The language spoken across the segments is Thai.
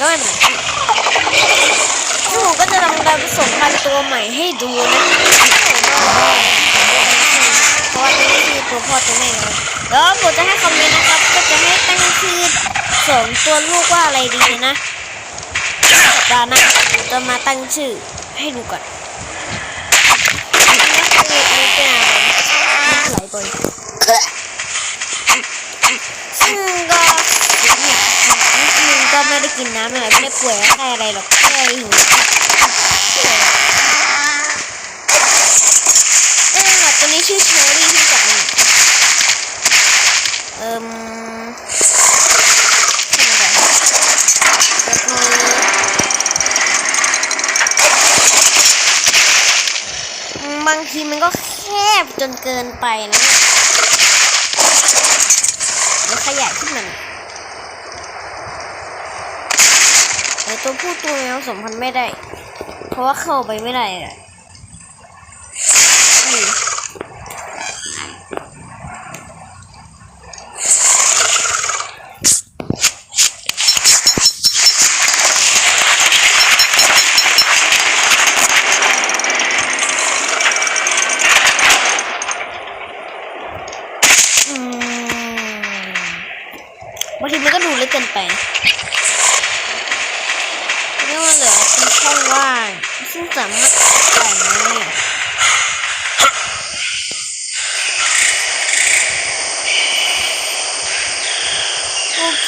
กก็ไม่เป็นไรซึ่งผมก็จะทำการผสมพันธุ์ตัวใหม่ให้ดูนะเพราะว่าตัวนี้คือตัวพ่อตัวแม่นะแล้วผมจะให้คอมเมนต์นะครับ ก็จะให้ตั้งชื่อสองตัวลูกว่าอะไรดีนะสัปดาห์หน้าผมจะมาตั้งชื่อให้ดูก่อนอันนี้คือไอ้แก้วมันไหลบ่อยซึ่งก็นิดนึง ก็ไม่ได้กินน้ำอะไรไม่ได้ป่วยแค่อะไรหรอกแค่หิวเออตัวนี้ชื่อเชอรี่ที่จับมันเอิ่มขึ้นมาก่อนแบบนี้บางทีมันก็แคบจนเกินไปนะเดี๋ยวขยายขึ้นมาหน่อย ตัวผู้ตัวเมียผสมพันธุ์ไม่ได้ เพราะว่าเข้าไปไม่ได้อะนี่ อืมบางทีมันก็ดูเล็กเกินไปนี่มันเหลือเป็นช่องว่าง ซึ่งสามารถใส่ได้เนี่ย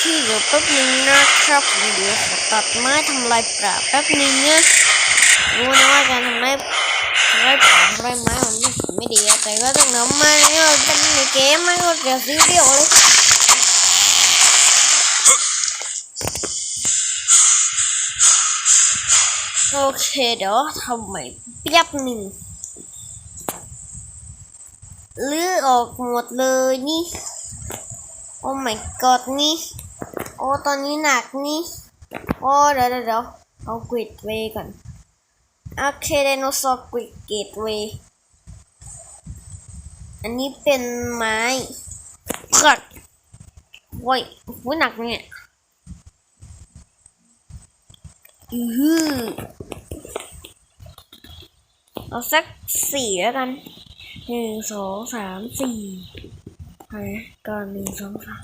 โอเคเดี๋ยวแป๊บนึงนะครับเดี๋ยวขอตัดไม้ทำลายป่าแป๊บนึงนะรู้นะว่าการทำลายทำลายป่าทำลายไม้มันไม่ดีแต่ก็ต้องทำมาเนี่ยเป็นในเกมมันก็จะซีเรียสเลยโอเคเดี๋ยวทำใหม่แป๊บหนึ่งลื้อออกหมดเลยนี่ โอ้ my god นี่ โอ้ตอนนี้หนักนี่ โอ้เดี๋ยวเดี๋ยวเอากริดเวก่อน โอเคไดโนเสาร์กริดเกตเวอันนี้เป็นไม้กัดโว้ยโว้ยหนักเนี่ยอือหือเอาสักสี่แล้วกันหนึ่งสองสามสี่ไปก่อนหนึ่งสองสาม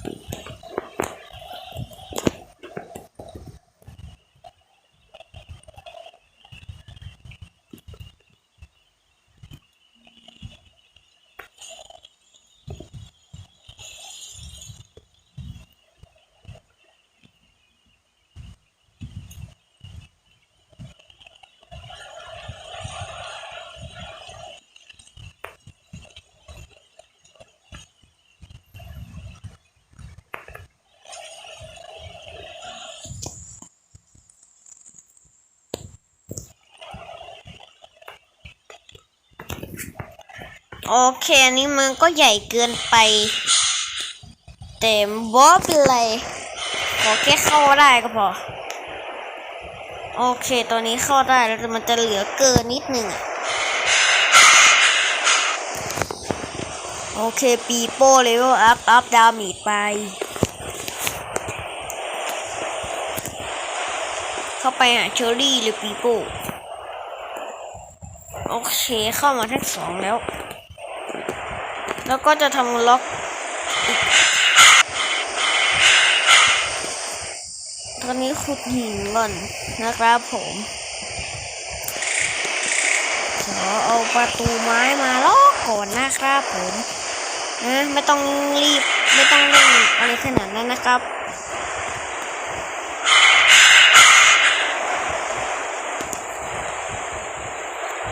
โอเคอันนี้มันก็ใหญ่เกินไป แต่บอเป็นไรขอแค่เข้าได้ก็พอ โอเคตัวนี้เข้าได้แล้วแต่มันจะเหลือเกินนิดหนึ่งโอเค ปีโป้เลเวลอัพ อัพ ดามีไป เข้าไปหาเชอรี่หรือปีโป้ โอเค เข้ามาทั้งสองแล้ว แล้วก็จะทำล็อกอีกตอนนี้ขุดหินก่อนนะครับผมขอเอาประตูไม้มาล็อกก่อนนะครับผมนะไม่ต้องรีบไม่ต้องเร่งอะไรขนาดนั้นนะครับ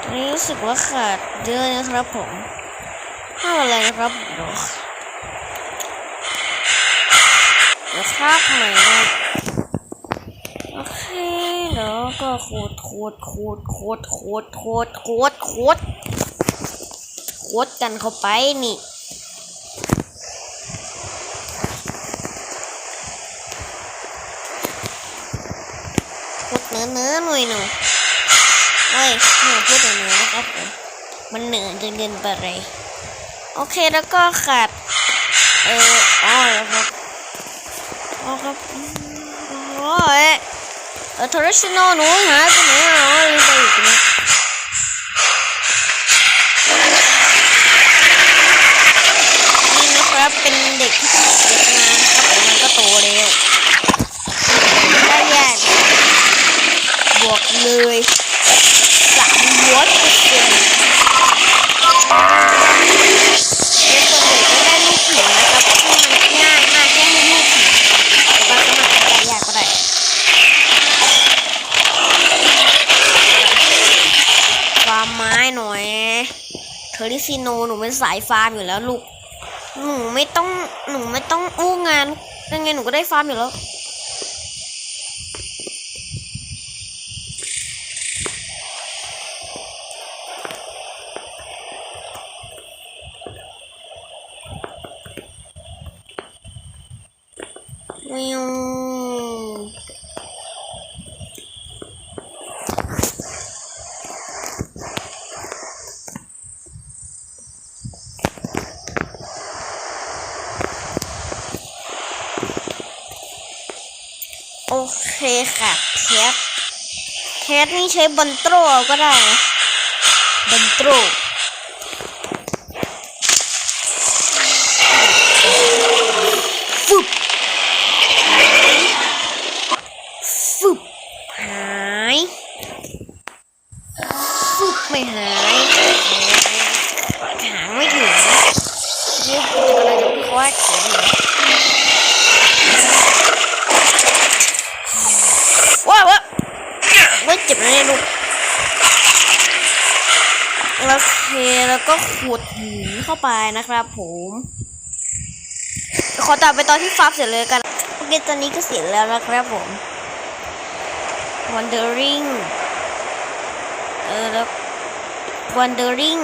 ตอนนี้รู้สึกว่าขาดเยอะนะครับผม ห้าอะไรนะครับเดี๋ยวเดี๋ยวคาบใหม่นะโอเคเดี๋ยวก็ขูดขูดขูดขูดขูดขูดขูดขูดขูดกันเข้าไปนี่พูดเนื้อเนื้อหน่อยหน่อยเฮ้ยหนูพูดเนื้อเนื้อนะครับมันเหนื่อจนเกินไปเลย โอเคแล้วก็ขาดเอออ๋อแล้วครับอ๋อครับโอ้ยเออทอร์ชิโนหนูหายไปไหนอะอ๋อลืมไปอยู่ตรงนี้นี่นะครับเป็นเด็กที่เด็กมานครับแต่มันก็โตแล้วได้แยกบวกเลย ซิโนหนูเป็นสายฟาร์มอยู่แล้วลูก หนูไม่ต้องหนูไม่ต้องอู้งานยังไงหนูก็ได้ฟาร์มอยู่แล้ววโอเคค่ะแคท แคทนี่ใช้บันโตรก็ได้บันโตรฟึบ ฟึบหายฟึบไม่หายหางไม่ถึงเรียกอะไรจะพูดว่าเขียนเลยว้าวว้าวไม่เจ็บนะเนี่ยลูก โอเคแล้วก็ขุดหินเข้าไปนะครับ ผมขอตัดไปตอนที่ฟาร์มเสร็จเลยกันโอเคตอนนี้ก็เสร็จแล้วนะครับผม wandering เออแล้ว wandering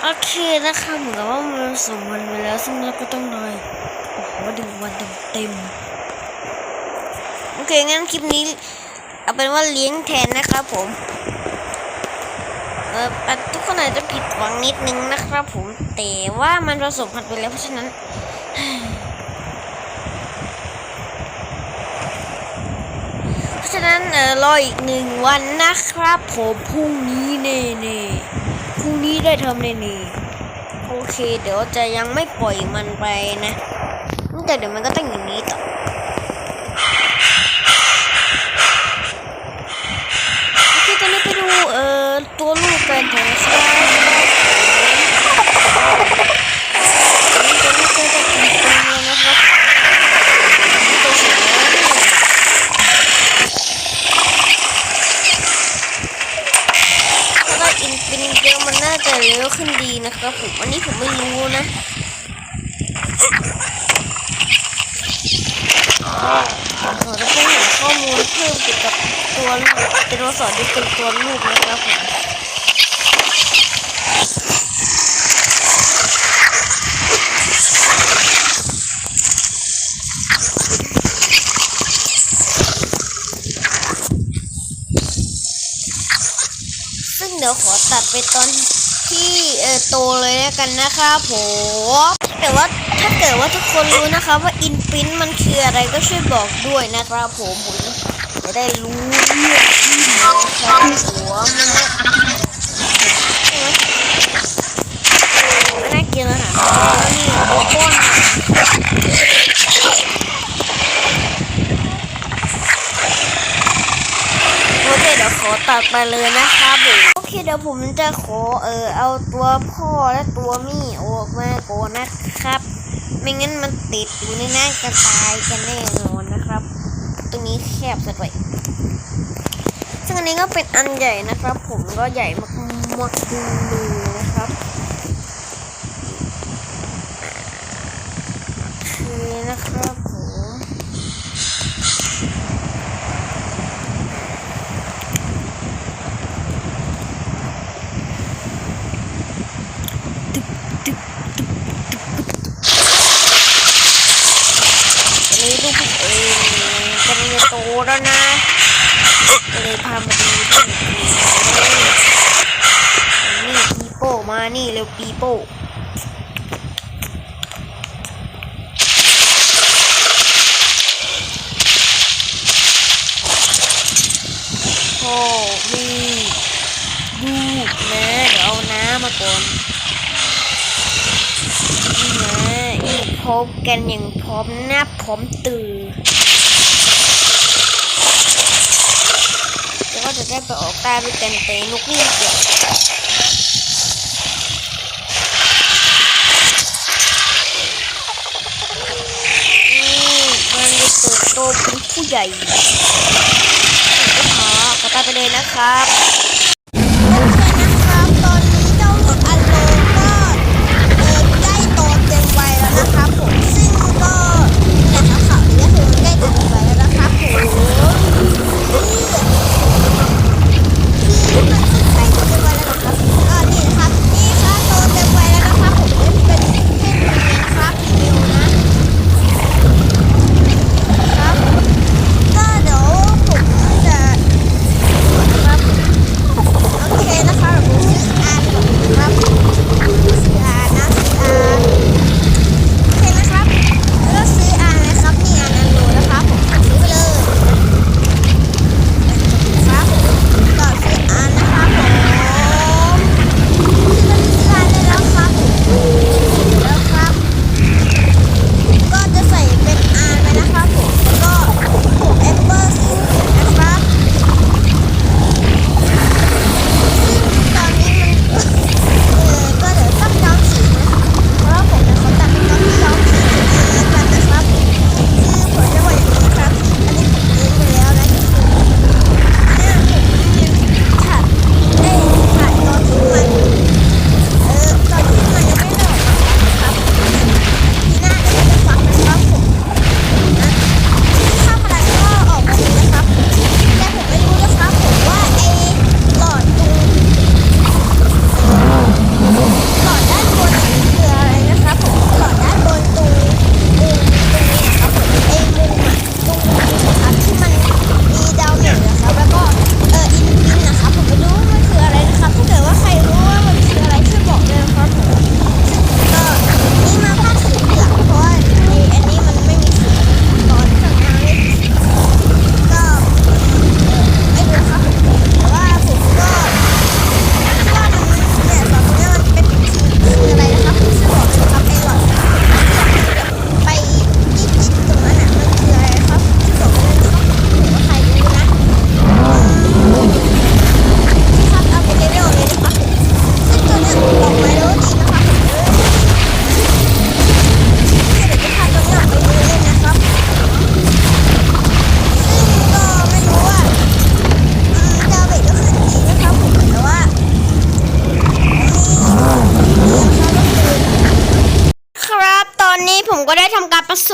โอเคนะคะเหมือนกับว่ามันสองวันไปแล้วซึ่งเราก็ต้องนอนโอ้โหดึงวันเต็มๆโอเคงั้นคลิปนี้ เอาเป็นว่าเลี้ยงแทนนะครับผมเอออ่ทุกคนอาจจะผิดหวังนิดนึงนะครับผมแต่ว่ามันผสมพันธุ์ไปแล้วเพราะฉะนั้นเพราะฉะนั้นเออรออีกหนึ่งวันนะครับ ผมพรุ่งนี้เน่เน่พรุ่งนี้ได้ทำเน่เน่โอเค เดี๋ยวจะยังไม่ปล่อยมันไปนะแต่เดี๋ยวมันก็ต้องอย่างนี้ต่อโอเคตอนนี้ไปดูเอ่อตัวลูกกันเถอะนะครับตัวลูกก็จะกินตัวนะครับตั วเสือถ้าได้อินฟินิตเยอะมันน่าจะเร็วขึ้นดีนะครับผมอันนี้ผมไม่รู้นะเราจะไปหาข้อมูลเพิ่มเกี่ยวกับตัวลูกเป็นตัวสอนที่เป็นตัวลูกนะครับผม ซึ่งเดี๋ยวขอ ตัดไปตอนที่เออโตเลยแล้วกันนะครับผมแต่ว่าถ้าเกิดว่าทุกคนรู้นะคะว่าอินฟินมันคืออะไรก็ช่วยบอกด้วยนะครับผมผมจะได้รู้เรื่องที่หมอครับหัวมันนะใช่ไม่น่ากินอาหารนี่โบก้นโอเคเดี๋ยวขอตัดไปเลยนะครับผม เดี๋ยวผมจะขอเออเอาตัวพ่อและตัวมี่ออกมาก่อนนะครับ ไม่งั้นมันติดอยู่ในนั้นจะตายกันแน่นอนนะครับ ตรงนี้แคบสุดไปซึ่งอันนี้ก็เป็นอันใหญ่นะครับ ผมก็ใหญ่มากๆดูเลย โก้โอ้มีดูนะเดี๋เอาน้ำมาก่นนี่พบกันอย่างพร้อมหน้าพร้อมตื่นแล้วก็จะได้ไปออกตาไปวยกันแต่นกนี่เดี๋ยว ผู้ใหญ่ขอขอตาไปเลยนะครับ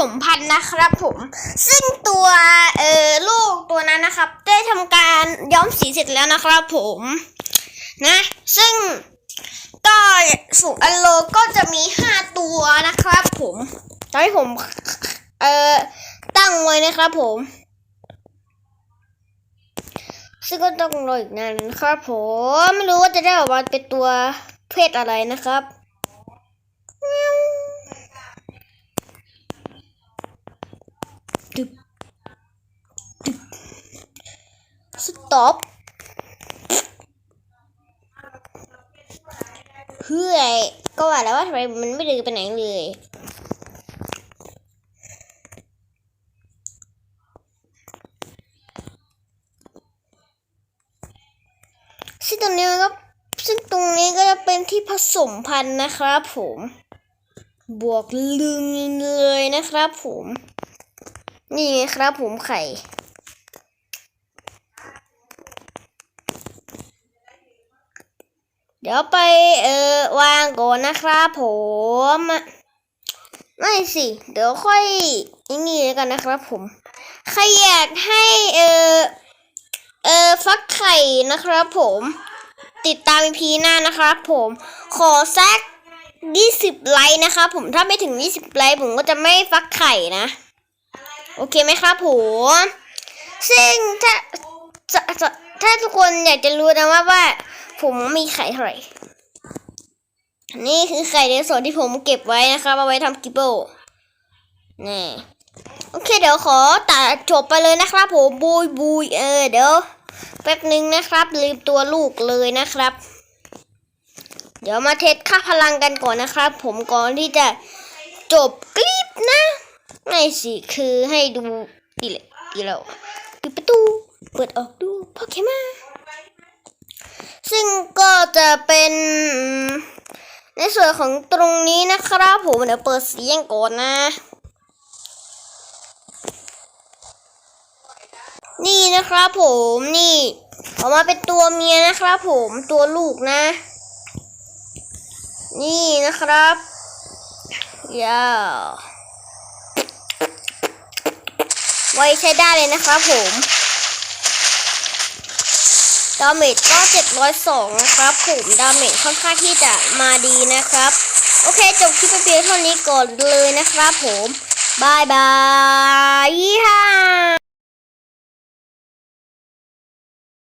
มพันธุ์นะครับ ผม ซึ่งตัวเอ่อลูกตัวนั้นนะครับ ได้ทำการย้อมสีเสร็จแล้วนะครับ ผมนะ ซึ่งก็สูอันโลก็จะมีห้าตัวนะครับ ผมตอนที่ผมเอ่อตั้งไว้นะครับ ผม ซึ่งก็ต้องรออีกนานนะครับ ผมไม่รู้ว่าจะได้ออกมาเป็นตัวเพศอะไรนะครับเมียวดึบ สต็อปเฮ้ยก็ว่าแล้วว่าทำไมมันไม่เดินไปไหนเลยซึ่งตรงนี้ก็ซึ่งตรงนี้ก็จะเป็นที่ผสมพันธุ์นะครับผม บวกลึงเลยนะครับผม นี่ไงครับผมไข่ ดี๋ยวไปเออวางก่อนนะครับผมไม่สิ เดี๋ยวค่อยนี้แล้วกันนะครับผมใครอยากให้เออเออฟักไข่นะครับผม ติดตามพีหน้านะครับผมขอสัก20ไลค์นะครับผมถ้าไม่ถึง20ไลค์ผมก็จะไม่ฟักไข่นะ โอเคไหมครับผมซึ่งถ้าถ้าทุกคนอยากจะรู้นะว่าว่า ผมมีไข่เท่าไหร่นี่คือไข่ในส่วนที่ผมเก็บไว้นะครับเอาไว้ทำกิบเบิลนี่โอเคเดี๋ยวขอตัดจบไปเลยนะครับ ผมบุยบุยเออเดี๋ยวแป๊บหนึ่งนะครับ ลืมตัวลูกเลยนะครับ เดี๋ยวมาเทสค่าพลังกันก่อนนะครับ ผมก่อนที่จะจบคลิปนะไม่สิคือให้ดูดีเลยดีแล้วปิดประตู เปิดออกดูโปเกมอน ซึ่งก็จะเป็นในส่วนของตรงนี้นะครับผมเดี๋ยวเปิดเสียงก่อนนะ นี่นะครับผมนี่ออกมาเป็นตัวเมียนะครับผมตัวลูกนะ นี่นะครับยาวไว้ใช้ได้เลยนะครับผม ดาเมจก็ 702 นะครับผมดาเมจค่อนข้างที่จะมาดีนะครับ โอเค จบคลิปไปเพียงเท่านี้ก่อนเลยนะครับผมบายบายฮ่า